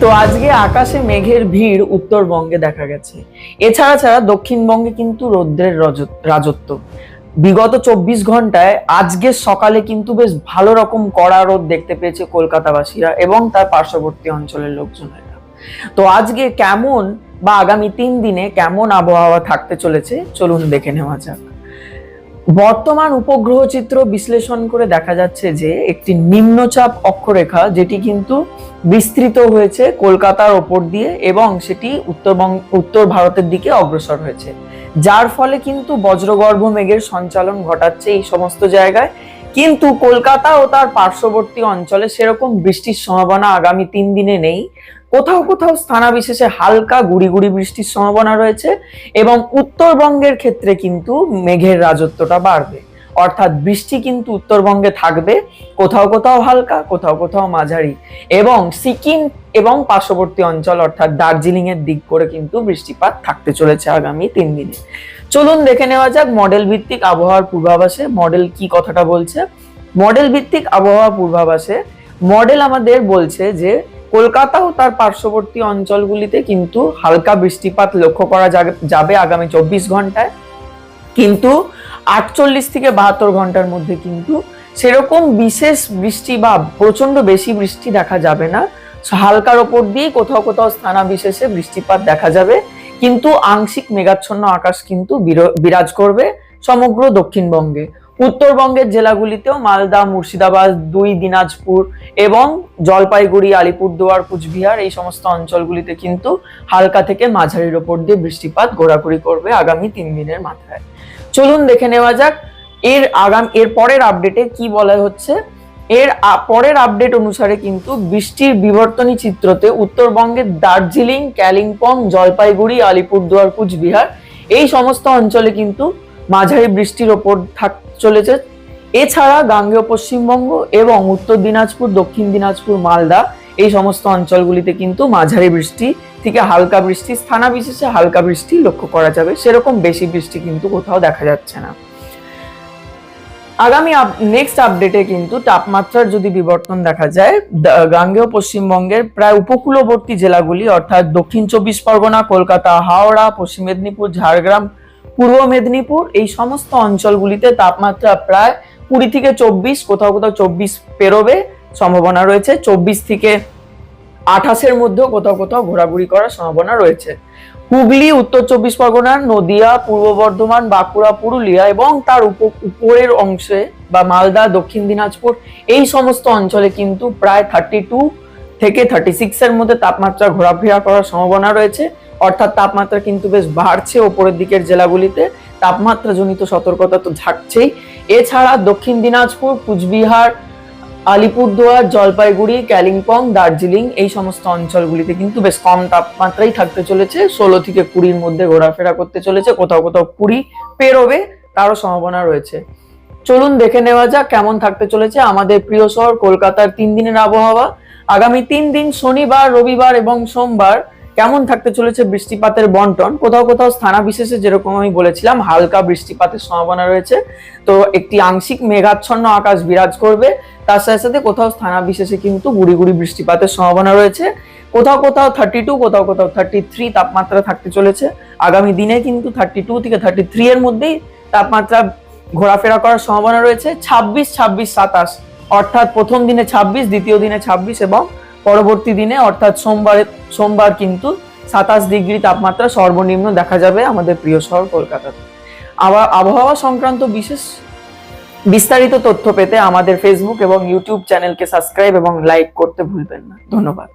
তো আজকে আকাশে মেঘের ভিড় উত্তরবঙ্গে দেখা গেছে। এছাড়া ছাড়া দক্ষিণবঙ্গে কিন্তু রৌদ্রের রাজত্ব। বিগত চব্বিশ ঘন্টায় আজকে সকালে কিন্তু বেশ ভালো রকম কড়া রোদ দেখতে পেয়েছে কলকাতাবাসীরা এবং তার পার্শ্ববর্তী অঞ্চলের লোকজনেরা। তো আজকে কেমন বা আগামী তিন দিনে কেমন আবহাওয়া থাকতে চলেছে, চলুন দেখে নেওয়া যাক। বর্তমান উপগ্রহ চিত্র বিশ্লেষণ করে দেখা যাচ্ছে যে একটি নিম্নচাপ অক্ষরেখা যেটি কিন্তু বিস্তৃত হয়েছে কলকাতার ওপর দিয়ে এবং সেটি উত্তরবঙ্গ উত্তর ভারতের দিকে অগ্রসর হয়েছে। যার ফলে কিন্তু বজ্রগর্ভ মেঘের সঞ্চালন ঘটাচ্ছে এই সমস্ত জায়গায়। কিন্তু কলকাতা ও তার পার্শ্ববর্তী অঞ্চলে সেরকম বৃষ্টির সম্ভাবনা আগামী তিন দিনে নেই। কোথাও কোথাও স্থানাবিশেষে হালকা গুড়ি গুড়ি বৃষ্টির সম্ভাবনা রয়েছে এবং উত্তরবঙ্গের ক্ষেত্রে কিন্তু মেঘের রাজত্বটা বাড়বে। অর্থাৎ বৃষ্টি কিন্তু উত্তরবঙ্গে থাকবে, কোথাও কোথাও হালকা, কোথাও কোথাও মাঝারি এবং সিকিম এবং পার্শ্ববর্তী অঞ্চল অর্থাৎ দার্জিলিং এর দিক করে কিন্তু বৃষ্টিপাত থাকতে চলেছে আগামী তিন দিনে। চলুন দেখে নেওয়া যাক মডেল ভিত্তিক আবহাওয়ার পূর্বাভাসে মডেল কি কথাটা বলছে। মডেল ভিত্তিক আবহাওয়া পূর্বাভাসে মডেল আমাদের বলছে যে কলকাতা ও তার পার্শ্ববর্তী অঞ্চলগুলিতে কিন্তু হালকা বৃষ্টিপাত লক্ষ্য করা যাবে- আগামী চব্বিশ ঘন্টায়। কিন্তু আটচল্লিশ থেকে বাহাত্তর ঘণ্টার মধ্যে কিন্তু সেরকম বিশেষ বৃষ্টি বা প্রচণ্ড বেশি বৃষ্টি দেখা যাবে না। হালকার ওপর দিয়ে কোথাও কোথাও স্থানা বিশেষে বৃষ্টিপাত দেখা যাবে। কিন্তু আংশিক মেঘাচ্ছন্ন আকাশ কিন্তু বির- বিরাজ করবে সমগ্র দক্ষিণবঙ্গে। উত্তরবঙ্গের জেলাগুলিতেও মালদা, মুর্শিদাবাদ, দুই দিনাজপুর এবং জলপাইগুড়ি, আলিপুরদুয়ার, কুচবিহার এই সমস্ত অঞ্চলগুলিতে কিন্তু হালকা থেকে মাঝারির ওপর দিয়ে বৃষ্টিপাত ঘোরাঘুরি করবে আগামী তিন দিনের মাথায়। চলুন দেখে নেওয়া যাক এর আগাম, এর পরের আপডেটে কি বলা হচ্ছে। এর পরের আপডেট অনুসারে কিন্তু বৃষ্টির বিবর্তনী চিত্রতে উত্তরবঙ্গের দার্জিলিং কালিম্পং জলপাইগুড়ি, আলিপুরদুয়ার, কুচবিহার এই সমস্ত অঞ্চলে কিন্তু মাঝারি বৃষ্টির ওপর থাক চলেছে। এছাড়া গাঙ্গেয় পশ্চিমবঙ্গ এবং উত্তর দিনাজপুর, দক্ষিণ দিনাজপুর, মালদা এই সমস্ত অঞ্চলগুলিতে কিন্তু মাঝারি বৃষ্টি থেকে হালকা বৃষ্টি স্থানা বিশেষে হালকা বৃষ্টি লক্ষ্য করা যাবে। সেরকম বেশি বৃষ্টি কিন্তু কোথাও দেখা যাচ্ছে না। আগামী নেক্সট আপডেটে কিন্তু তাপমাত্রার যদি বিবর্তন দেখা যায় গাঙ্গেয় পশ্চিমবঙ্গের প্রায় উপকূলবর্তী জেলাগুলি অর্থাৎ দক্ষিণ চব্বিশ পরগনা, কলকাতা, হাওড়া, পশ্চিম মেদিনীপুর, ঝাড়গ্রাম পূর্ব মেদিনীপুর, এই সমস্ত অঞ্চলগুলিতে তাপমাত্রা প্রায় কুড়ি থেকে চব্বিশ, কোথাও কোথাও চব্বিশ পেরোবে সম্ভাবনা রয়েছে। চব্বিশ থেকে আঠাশের মধ্যেও কোথাও কোথাও ঘোরাঘুরি করার সম্ভাবনা রয়েছে। হুগলি, উত্তর চব্বিশ পরগনা, নদিয়া, পূর্ব বর্ধমান, বাঁকুড়া, পুরুলিয়া এবং তার উপ- উপরের অংশে বা মালদা, দক্ষিণ দিনাজপুর, এই সমস্ত অঞ্চলে কিন্তু প্রায় থার্টি টু থেকে থার্টি সিক্স এর মধ্যে তাপমাত্রা ঘোরাফেরা করার সম্ভাবনা রয়েছে। অর্থাৎ তাপমাত্রা কিন্তু বেশ বাড়ছে ওপরের দিকের জেলাগুলিতে। তাপমাত্রা জনিত সতর্কতা তো থাকছেই। এছাড়া দক্ষিণ দিনাজপুর, কুচবিহার, আলিপুরদুয়ার, জলপাইগুড়ি, কালিম্পং, দার্জিলিং এই সমস্ত অঞ্চলগুলিতে কিন্তু বেশ কম তাপমাত্রাই থাকতে চলেছে। ষোলো থেকে কুড়ির মধ্যে ঘোরাফেরা করতে চলেছে। কোথাও কোথাও কুড়ি পেরোবে তারও সম্ভাবনা রয়েছে। চলুন দেখে নেওয়া যাক কেমন থাকতে চলেছে আমাদের প্রিয় শহর, কলকাতার তিন দিনের আবহাওয়া। আগামী তিন দিন, শনিবার, রবিবার এবং সোমবার কেমন থাকতে চলেছে বৃষ্টিপাতের বন্টন? কোথাও কোথাও স্থানা বিশেষে যেরকম আমি বলেছিলাম, হালকা বৃষ্টিপাতের সম্ভাবনা রয়েছে। তো একটি আংশিক মেঘাচ্ছন্ন আকাশ বিরাজ করবে। তার সাথে সাথে কোথাও স্থানা বিশেষে কিন্তু গুড়ি গুড়ি বৃষ্টিপাতের সম্ভাবনা রয়েছে। কোথাও কোথাও থার্টি টু কোথাও কোথাও থার্টি থ্রি তাপমাত্রা থাকতে চলেছে। আগামী দিনে কিন্তু থার্টি টু থেকে থার্টি থ্রি এর মধ্যেই তাপমাত্রা ঘোরাফেরা করার সম্ভাবনা রয়েছে। ছাব্বিশ ছাব্বিশ, সাতাশ অর্থাৎ প্রথম দিনে ছাব্বিশ, দ্বিতীয় দিনে ছাব্বিশ এবং পরবর্তী দিনে অর্থাৎ সোমবারে, সোমবার কিন্তু সাতাশ ডিগ্রি তাপমাত্রা সর্বনিম্ন দেখা যাবে আমাদের প্রিয় শহর কলকাতাতে আবার আবহাওয়া সংক্রান্ত বিশেষ বিস্তারিত তথ্য পেতে আমাদের ফেসবুক এবং ইউটিউব চ্যানেলকে সাবস্ক্রাইব এবং লাইক করতে ভুলবেন না। ধন্যবাদ।